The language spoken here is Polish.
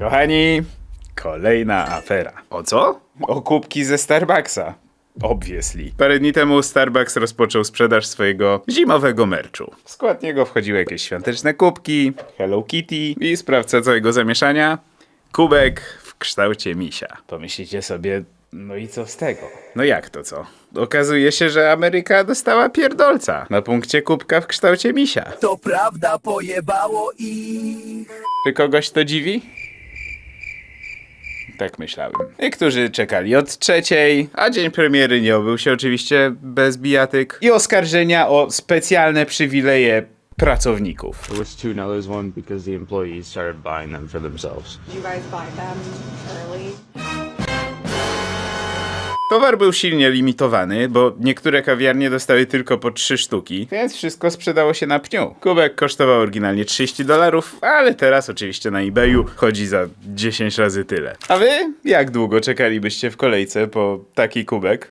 Kochani, kolejna afera. O co? O kubki ze Starbucksa. Obviously. Parę dni temu Starbucks rozpoczął sprzedaż swojego zimowego merchu. W skład niego wchodziły jakieś świąteczne kubki, Hello Kitty i sprawca całego zamieszania kubek w kształcie misia. Pomyślicie sobie, no i co z tego? No jak to co? Okazuje się, że Ameryka dostała pierdolca na punkcie kubka w kształcie misia. To prawda pojebało ich. Czy kogoś to dziwi? Tak myślałem. Niektórzy czekali od trzeciej, a dzień premiery nie obył się oczywiście bez bijatyk i oskarżenia o specjalne przywileje pracowników. There was two. Now there's one because the employees started buying them for themselves. Did you guys buy them early? Towar był silnie limitowany, bo niektóre kawiarnie dostały tylko po 3 sztuki, więc wszystko sprzedało się na pniu. Kubek kosztował oryginalnie 30 dolarów, ale teraz oczywiście na eBayu chodzi za 10 razy tyle. A wy? Jak długo czekalibyście w kolejce po taki kubek?